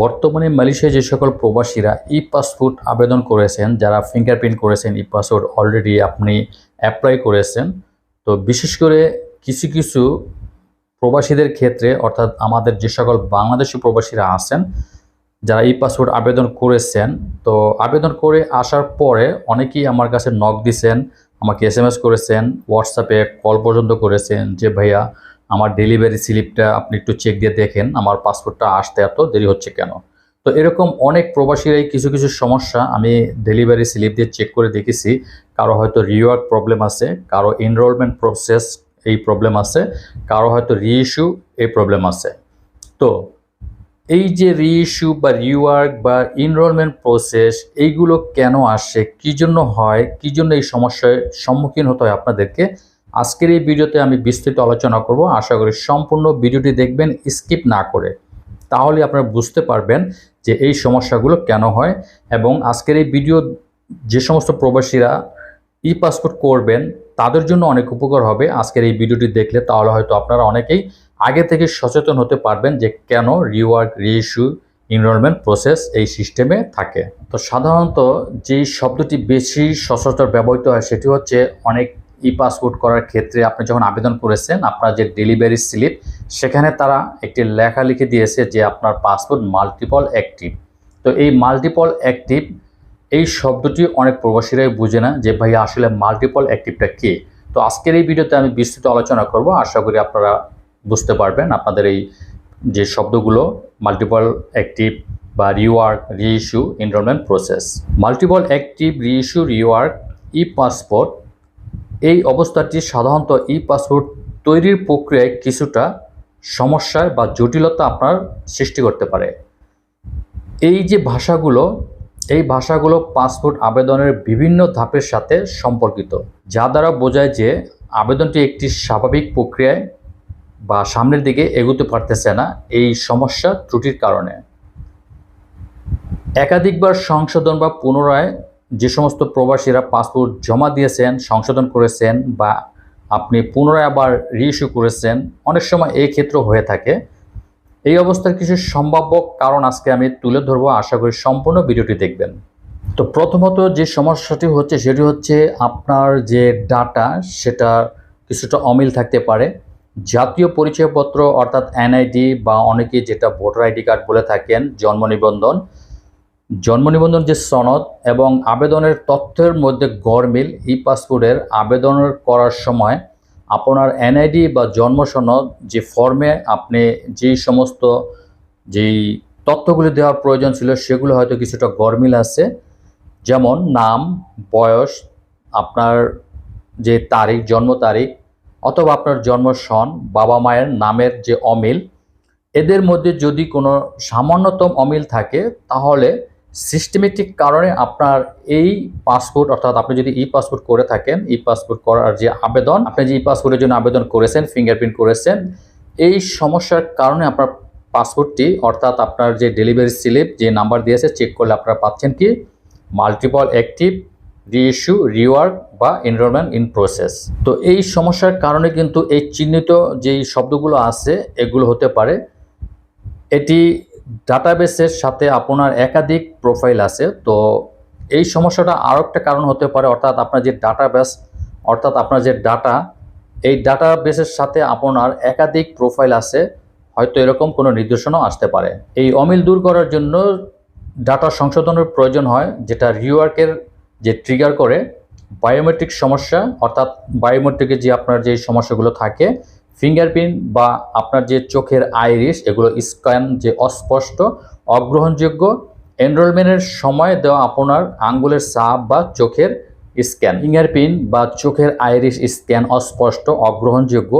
বর্তমানে মালয়েশিয়ায় যে সকল প্রবাসীরা ই পাসপোর্ট আবেদন করেছেন, যারা ফিঙ্গারপ্রিন্ট করেছেন ই পাসপোর্ট অলরেডি আপনি অ্যাপ্লাই করেছেন, তো বিশেষ করে কিছু কিছু প্রবাসীদের ক্ষেত্রে, অর্থাৎ আমাদের যে সকল বাংলাদেশি প্রবাসীরা আছেন, যারা ই পাসপোর্ট আবেদন করেছেন, তো আবেদন করে আসার পরে অনেকেই আমার কাছে নক দিছেন, আমাকে এস করেছেন হোয়াটসঅ্যাপে কল পর্যন্ত করেছেন যে, ভাইয়া আমার ডেলিভারি স্লিপটা আপনি একটু চেক দিয়ে দেখেন, আমার পাসপোর্টটা আসতে এত দেরি হচ্ছে কেন? তো এরকম অনেক প্রবাসীরাই কিছু কিছু সমস্যা আমি ডেলিভারি স্লিপ দিয়ে চেক করে দেখেছি। কারও হয়তো রিওয়ার্ড প্রবলেম আছে, কারও এনরোলমেন্ট প্রসেস এই প্রবলেম আছে, কারও হয়তো রিইস্যু এই প্রবলেম আছে। তো এই যে রিইস্যু বা রিওয়ার্ক বা এনরোলমেন্ট প্রসেস এইগুলো কেন আসে, কী জন্য হয়, কী জন্য এই সমস্যার সম্মুখীন হতে হয় আপনাদেরকে আজকের এই ভিডিওতে আমি বিস্তৃত আলোচনা করব। আশা করি সম্পূর্ণ ভিডিওটি দেখবেন, স্কিপ না করে। তাহলে আপনারা বুঝতে পারবেন যে এই সমস্যাগুলো কেন হয় এবং আজকের এই ভিডিও যে সমস্ত প্রবাসীরা ই পাসপোর্ট করবেন, তাদের জন্য অনেক উপকার হবে। আজকের এই ভিডিওটি দেখলে তাহলে হয়তো আপনারা অনেকেই আগে থেকে সচেতন হতে পারবেন যে কেন রিওয়ার্ক রিইস্যু, এনরোলমেন্ট প্রসেস এই সিস্টেমে থাকে। তো সাধারণত যেই শব্দটি বেশি সচরাচর ব্যবহৃত হয় সেটি হচ্ছে অনেক ই পাসপোর্ট করার ক্ষেত্রে আপনি যখন আবেদন করেছেন, আপনার যে ডেলিভারি স্লিপ সেখানে তারা একটি লেখা লিখে দিয়েছে যে আপনার পাসপোর্ট মাল্টিপল অ্যাক্টিভ তো এই মাল্টিপল অ্যাক্টিভ এই শব্দটি অনেক প্রবাসীরাই বুঝে না যে ভাই আসলে মাল্টিপল অ্যাক্টিভটা কী? তো আজকের এই ভিডিওতে আমি বিস্তৃত আলোচনা করব। আশা করি আপনারা বুঝতে পারবেন আপনাদের এই যে শব্দগুলো মাল্টিপল অ্যাক্টিভ বা rework reissue enrolment process multiple active reissue rework e passport এই অবস্থাটি সাধারণত ই পাসপোর্ট তৈরির প্রক্রিয়ায় কিছুটা সমস্যায় বা জটিলতা আপনার সৃষ্টি করতে পারে। এই যে ভাষাগুলো, এই ভাষাগুলো পাসপোর্ট আবেদনের বিভিন্ন ধাপের সাথে সম্পর্কিত, যা দ্বারা বোঝায় যে আবেদনটি একটি স্বাভাবিক প্রক্রিয়ায় বা সামনের দিকে এগোতে পারতেছে না এই সমস্যা ত্রুটির কারণে। একাধিকবার সংশোধন বা পুনরায় যে সমস্ত প্রবাসীরা পাসপোর্ট জমা দিয়েছেন, সংশোধন করেছেন বা আপনি পুনরায় আবার রিইস্যু করেছেন, অনেক সময় এই ক্ষেত্র হয়ে থাকে। এই অবস্থার কিছু সম্ভাব্য কারণ আজকে আমি তুলে ধরবো। আশা করি সম্পূর্ণ ভিডিওটি দেখবেন। তো প্রথমত যে সমস্যাটি হচ্ছে সেটি হচ্ছে আপনার যে ডাটা, সেটা কিছুটা অমিল থাকতে পারে। জাতীয় পরিচয়পত্র অর্থাৎ এনআইডি বা অনেকে যেটা ভোটার আইডি কার্ড বলে থাকেন, জন্ম নিবন্ধন জন্ম নিবন্ধন যে সনদ এবং আবেদনের তথ্যের মধ্যে গড়মিল ই পাসপোর্টের আবেদন করার সময় আপনার এনআইডি বা জন্ম সনদ যে ফর্মে আপনি যেই সমস্ত যেই তথ্যগুলি দেওয়ার প্রয়োজন ছিল, সেগুলো হয়তো কিছুটা গড়মিল আছে। যেমন নাম, বয়স, আপনার যে তারিখ, জন্ম তারিখ, অথবা আপনার জন্ম সন, বাবা মায়ের নামের যে অমিল। এদের মধ্যে যদি কোনো সামান্যতম অমিল থাকে, তাহলে সিস্টেমেটিক কারণে আপনার এই পাসপোর্ট অর্থাৎ আপনি যদি ই পাসপোর্ট করে থাকেন ই পাসপোর্ট করার যে আবেদন, আপনি যে ই পাসপোর্টের জন্য আবেদন করেছেন ফিঙ্গারপ্রিন্ট করেছেন, এই সমস্যার কারণে আপনার পাসপোর্টটি অর্থাৎ আপনার যে ডেলিভারি স্লিপ যে নাম্বার দিয়েছে চেক করলে আপনারা পাচ্ছেন কি? মাল্টিপল অ্যাক্টিভ রিইস্যু রিওয়ার্ক বা এনরোলমেন্ট ইন প্রসেস তো এই সমস্যার কারণে কিন্তু এই চিহ্নিত যেই শব্দগুলো আছে, এগুলো হতে পারে। এটি ডাটাবেসের সাথে আপনার একাধিক প্রোফাইল আছে। তো এই সমস্যাটা আরও একটা কারণ হতে পারে, অর্থাৎ আপনার যে ডাটাবেস, অর্থাৎ আপনার যে ডাটা, এই ডাটাবেসের সাথে আপনার একাধিক প্রোফাইল আছে, হয়তো এরকম কোনো নির্দেশনাও আসতে পারে। এই অমিল দূর করার জন্য ডাটা সংশোধনের প্রয়োজন হয়, যেটা রিওয়ার্কের যে ট্রিগার করে, বায়োমেট্রিক সমস্যা, অর্থাৎ বায়োমেট্রিকের যে আপনার যে সমস্যাগুলো থাকে ফিঙ্গারপ্রিন্ট বা আপনার যে চোখের আইরিশ, এগুলো স্ক্যান যে অস্পষ্ট, অগ্রহণযোগ্য, এনরোলমেন্টের সময় দেওয়া আপনার আঙ্গুলের সাপ বা চোখের স্ক্যান। ফিঙ্গারপ্রিন্ট বা চোখের আইরিশ স্ক্যান অস্পষ্ট, অগ্রহণযোগ্য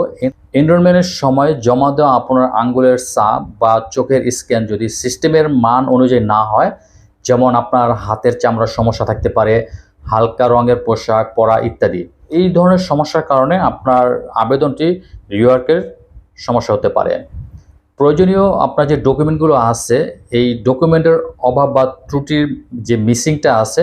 এনরোলমেন্টের সময় জমা দেওয়া আপনার আঙ্গুলের সাপ বা চোখের স্ক্যান যদি সিস্টেমের মান অনুযায়ী না হয়, যেমন আপনার হাতের চামড়ার সমস্যা থাকতে পারে, হালকা রঙের পোশাক, পরা ইত্যাদি। এই ধরনের সমস্যার কারণে আপনার আবেদনটি রিওয়ার্কের সমস্যা হতে পারে। প্রয়োজনীয় আপনার যে ডকুমেন্টগুলো আছে, এই ডকুমেন্টের অভাব বা ত্রুটির যে মিসিংটা আছে,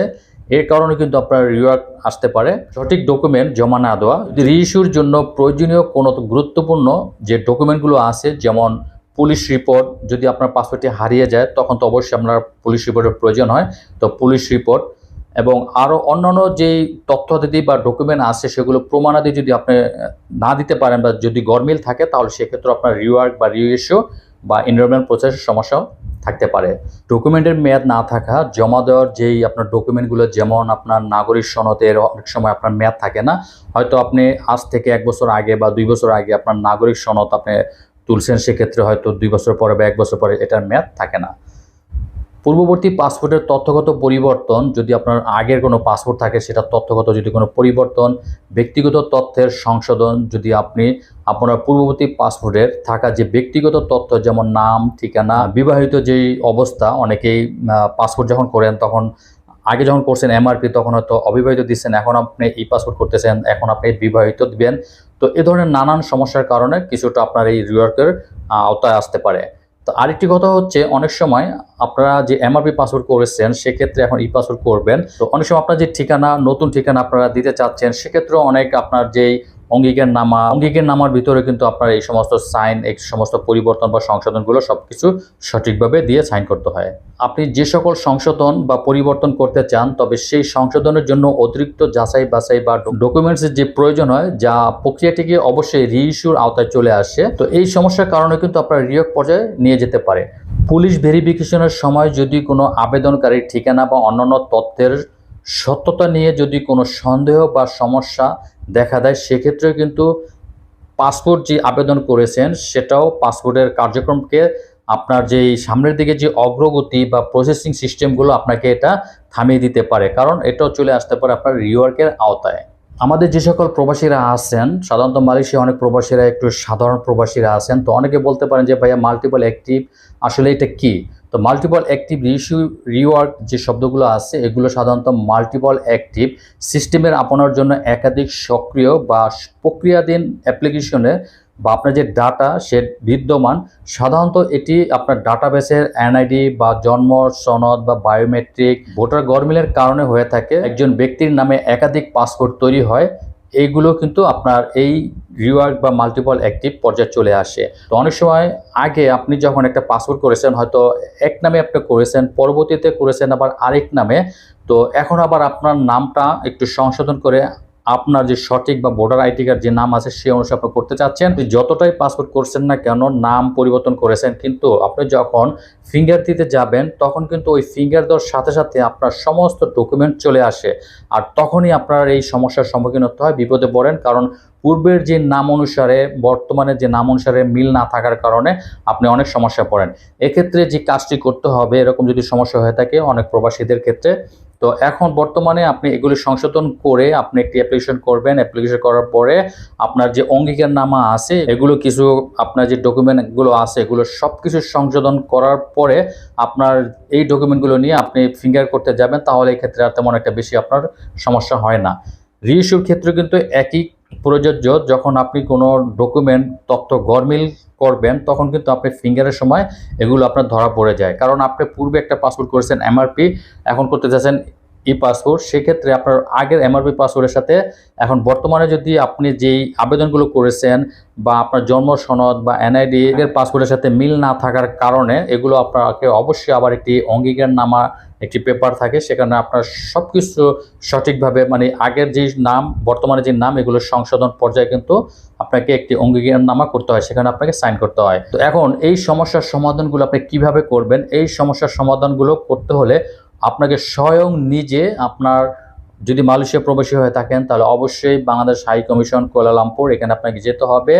এর কারণে কিন্তু আপনার রিওয়ার্ক আসতে পারে। সঠিক ডকুমেন্ট জমা না দেওয়া রিইস্যুর জন্য প্রয়োজনীয় কোনো গুরুত্বপূর্ণ যে ডকুমেন্টগুলো আছে, যেমন পুলিশ রিপোর্ট, যদি আপনার পাসপোর্টটি হারিয়ে যায়, তখন তো অবশ্যই আপনার পুলিশ রিপোর্টের প্রয়োজন হয়। তো পুলিশ রিপোর্ট এবং আরও অন্যান্য যেই তথ্যাদি বা ডকুমেন্ট আছে, সেগুলো প্রমাণাদি যদি আপনি না দিতে পারেন বা যদি গরমিল থাকে, তাহলে সেক্ষেত্রে আপনার রিওয়ার্ক বা রিইস্যু বা এনরোলমেন্ট প্রসেসের সমস্যাও থাকতে পারে। ডকুমেন্টের মেয়াদ না থাকা, জমা দেওয়ার যেই আপনার ডকুমেন্টগুলো যেমন আপনার নাগরিক সনদের, অনেক সময় আপনার মেয়াদ থাকে না, হয়তো আপনি আজ থেকে এক বছর আগে বা দুই বছর আগে আপনার নাগরিক সনদ আপনি তুলছেন, সেক্ষেত্রে হয়তো দুই বছর পরে বা এক বছর পরে এটার মেয়াদ থাকে না। পূর্ববর্তী পাসপোর্টের তথ্যগত পরিবর্তন যদি আপনার আগের কোনো পাসপোর্ট থাকে, সেটা তথ্যগত যদি কোনো পরিবর্তন, ব্যক্তিগত তথ্যের সংশোধন যদি আপনি আপনার পূর্ববর্তী পাসপোর্টের থাকা যে ব্যক্তিগত তথ্য, যেমন নাম, ঠিকানা, বিবাহিত যেই অবস্থা, অনেকেই পাসপোর্ট যখন করেন তখন, আগে যখন করছেন এমআরপি তখন হয়তো অবিবাহিত দিচ্ছেন, এখন আপনি এই পাসপোর্ট করতেছেন, এখন আপনি বিবাহিত দিবেন। তো এ ধরনের নানান সমস্যার কারণে কিছুটা আপনার এই রিওয়ার্কের, আওতায় আসতে পারে। তো আরেকটি কথা হচ্ছে, অনেক সময় আপনারা যে এমআরপি পাসওয়ার্ড করেছেন, সেক্ষেত্রে এখন ই পাসওয়ার্ড করবেন। তো অনেক সময় আপনার যে ঠিকানা, নতুন ঠিকানা আপনারা দিতে চাচ্ছেন, সেক্ষেত্রেও অনেক আপনার যেই অঙ্গীকার নামা, অঙ্গীকার নামার ভিতরে কিন্তু আপনার এই সমস্ত সাইন, এই সমস্ত পরিবর্তন বা সংশোধনগুলো সব কিছু সঠিকভাবে দিয়ে সাইন করতে হয়। আপনি যে সকল সংশোধন বা পরিবর্তন করতে চান, তবে সেই সংশোধনের জন্য অতিরিক্ত যাচাই বাছাই বা ডকুমেন্টসের যে প্রয়োজন হয়, যা প্রক্রিয়াটিকে অবশ্যই রিইস্যুর আওতায় চলে আসে। তো এই সমস্যার কারণে কিন্তু আপনার রিয়ক পর্যায়ে নিয়ে যেতে পারে। পুলিশ ভেরিফিকেশনের সময় যদি কোনো আবেদনকারীর ঠিকানা বা অন্যান্য তথ্যের সত্যতা নিয়ে যদি কোনো সন্দেহ বা সমস্যা দেখা দেয় সেক্ষেত্রে কিন্তু পাসপোর্ট যে আবেদন করেছেন, সেটাও পাসপোর্টের কার্যক্রমকে আপনার যেই সামনের দিকে যে অগ্রগতি বা প্রসেসিং সিস্টেমগুলো আপনাকে এটা থামিয়ে দিতে পারে। কারণ এটাও চলে আসতে পারে আপনার রিওয়ার্কের আওতায়। আমাদের যে সকল প্রবাসীরা আছেন, সাধারণত মালয়েশিয়া অনেক প্রবাসীরা, একটু সাধারণ প্রবাসীরা আছেন, তো অনেকে বলতে পারেন যে, ভাইয়া মাল্টিপল অ্যাক্টিভ আসলে এটা কি? তো মাল্টিপল অ্যাক্টিভ রিইস্যু রিওয়ার্ক যে শব্দগুলো আছে, এগুলো সাধারণত মাল্টিপল অ্যাক্টিভ সিস্টেমের আপনার জন্য একাধিক সক্রিয় বা প্রক্রিয়াধীন অ্যাপ্লিকেশনে বা আপনার যে ডাটা সে বিদ্যমান, সাধারণত এটি আপনার ডাটাবেসের এনআইডি বা জন্ম, সনদ বা বায়োমেট্রিক ভোটার গরমিলের কারণে হয়ে থাকে। একজন ব্যক্তির নামে একাধিক পাসপোর্ট তৈরি হয় এইগুলো কিন্তু আপনার এই রিওয়ার্ক বা মাল্টিপল অ্যাক্টিভ পর্যায়ে চলে আসে। তো অনেক সময় আগে আপনি যখন একটা পাসওয়ার্ড করেছেন, হয়তো এক নামে আপনি করেছেন, পরবর্তীতে করেছেন আবার আরেক নামে, তো এখন আবার আপনার নামটা একটু সংশোধন করে আপনার যে সঠিক বা ভোটার আইডি কার্ড যে নাম আছে সেই অনুসারে আপনি করতে চাচ্ছেন। যতটাই পাসপোর্ট করছেন না কেন, নাম পরিবর্তন করেছেন, কিন্তু আপনি যখন ফিঙ্গার দিতে যাবেন, তখন কিন্তু ওই ফিঙ্গার দেওয়ার সাথে সাথে আপনার সমস্ত ডকুমেন্ট চলে আসে। আর তখনই আপনার এই সমস্যার সম্মুখীন হতে হয়, বিপদে পড়েন, কারণ পূর্বের যে নাম অনুসারে, বর্তমানে যে নাম অনুসারে মিল না থাকার কারণে আপনি অনেক সমস্যা পড়েন। এক্ষেত্রে যে কাজটি করতে হবে, এরকম যদি সমস্যা হয়ে থাকে অনেক প্রবাসীদের ক্ষেত্রে, তো এখন বর্তমানে আপনি এগুলি সংশোধন করে আপনি একটি অ্যাপ্লিকেশন করবেন। অ্যাপ্লিকেশন করার পরে আপনার যে অঙ্গীকার নামা আছে, এগুলো কিছু আপনার যে ডকুমেন্টগুলো আছে, এগুলো সব কিছু সংশোধন করার পরে আপনার এই ডকুমেন্টগুলো নিয়ে আপনি ফিঙ্গার করতে যাবেন, তাহলে এই ক্ষেত্রে আর তেমন একটা বেশি আপনার সমস্যা হয় না। রিইস্যুর ক্ষেত্রে কিন্তু একই প্রযোজ্য, যখন আপনি কোনো ডকুমেন্ট তথ্য গরমিল করবেন, তখন কিন্তু আপনি ফিঙ্গারের সময় এগুলো আপনার ধরা পড়ে যায়। কারণ আপনি পূর্বে একটা পাসপোর্ট করেছেন এমআরপি এখন করতে চাচ্ছেন ই পাসপোর্ট সেক্ষেত্রে আপনার আগের এমআরপি পাসপোর্টের সাথে এখন বর্তমানে যদি আপনি যেই আবেদনগুলো করেছেন বা আপনার জন্ম সনদ বা এনআইডি এর পাসপোর্টের সাথে মিল না থাকার কারণে এগুলো আপনাকে অবশ্যই আবার একটি অঙ্গীকার নামা একটি পেপার থাকে, সেখানে আপনার সব কিছু সঠিকভাবে মানে আগের যে নাম, বর্তমানে যে নাম, এগুলো সংশোধন পর্যায়ে কিন্তু আপনাকে একটি অঙ্গীকারনামা করতে হয়, সেখানে আপনাকে সাইন করতে হয়। তো এখন এই সমস্যার সমাধানগুলো আপনি কীভাবে করবেন? এই সমস্যার সমাধানগুলো করতে হলে আপনাকে স্বয়ং নিজে আপনার যদি মালয়েশিয়া প্রবাসী হয়ে থাকেন, তাহলে অবশ্যই বাংলাদেশ হাই কমিশন কোয়ালালামপুর, এখানে আপনাকে যেতে হবে।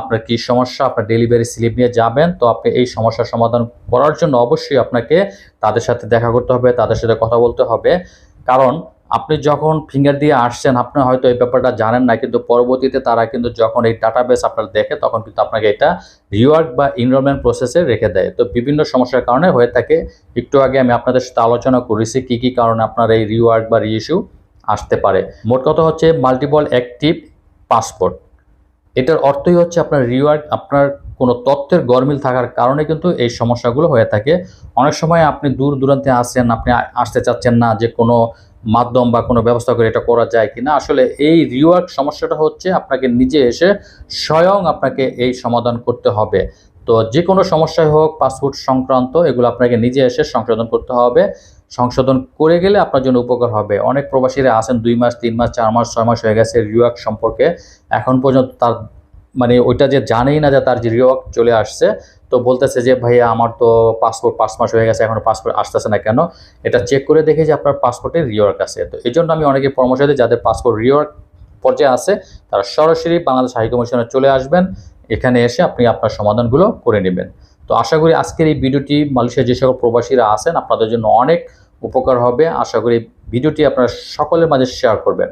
আপনার কি সমস্যা? আপনার ডেলিভারি স্লিপ নিয়ে যাবেন। তো আপনি এই সমস্যার সমাধান করার জন্য অবশ্যই আপনাকে তাদের সাথে দেখা করতে হবে, তাদের সাথে কথা বলতে হবে। কারণ আপনি যখন ফিঙ্গার দিয়ে আসছেন, আপনি হয়তো এই ব্যাপারটা জানেন না, কিন্তু পরবর্তীতে তারা কিন্তু যখন এই ডাটাবেস আপনার দেখে, তখন কিন্তু আপনাকে এটা রিওয়ার্ক বা ইনরোলমেন্ট প্রসেসে রেখে দেয়। তো বিভিন্ন সমস্যার কারণে হয়ে থাকে। একটু আগে আমি আপনাদের সাথে আলোচনা করেছি, কি কি কারণে আপনার এই রিওয়ার্ক বা রিইস্যু আসতে পারে। মোট কথা হচ্ছে মাল্টিপল অ্যাক্টিভ পাসপোর্ট এটার অর্থই হচ্ছে আপনার রিওয়ার্ড আপনার কোনো তথ্যের গরমিল থাকার কারণে কিন্তু এই সমস্যাগুলো হয়ে থাকে। অনেক সময় আপনি দূর দূরান্তে আসছেন আপনি আসতে চাচ্ছেন না যে কোনো মাধ্যম বা কোনো ব্যবস্থা করে এটা করা যায় কিনা। আসলে এই রিওয়ার্ক সমস্যাটা হচ্ছে আপনাকে নিজে এসে স্বয়ং আপনাকে এই সমাধান করতে হবে। তো যে কোনো সমস্যায় হোক পাসপোর্ট সংক্রান্ত, এগুলো আপনাকে নিজে এসে সংশোধন করতে হবে। সংশোধন করে গেলে আপনার জন্য উপকার হবে। অনেক প্রবাসীরা আছেন দুই মাস, তিন মাস, চার মাস, ছয় মাস হয়ে গেছে রিওয়াক সম্পর্কে। এখন পর্যন্ত তার মানে ওইটা যে জানেই না যে তার যে রিওয়াক চলে আসছে, তো বলতেছে যে, ভাইয়া, আমার তো পাসপোর্ট পাঁচ মাস হয়ে গেছে, এখনও পাসপোর্ট আসতেছে না কেন? এটা চেক করে দেখে যে আপনার পাসপোর্টে রিওয়ার্ক আছে। তো এই জন্য আমি অনেকে পরামর্শ দিই যাদের পাসপোর্ট রিওয়ার্ক পর্যায়ে আছে, তারা সরাসরি বাংলাদেশ হাই কমিশনে চলে আসবেন। এখানে এসে আপনি আপনার সমাধানগুলো করে নেবেন। তো আশা করি আজকের এই ভিডিওটি মালয়েশিয়ার যে সকল প্রবাসীরা আছেন, আপনাদের জন্য অনেক উপকার হবে। আশা করি ভিডিওটি আপনারা সকলের মাঝে শেয়ার করবেন।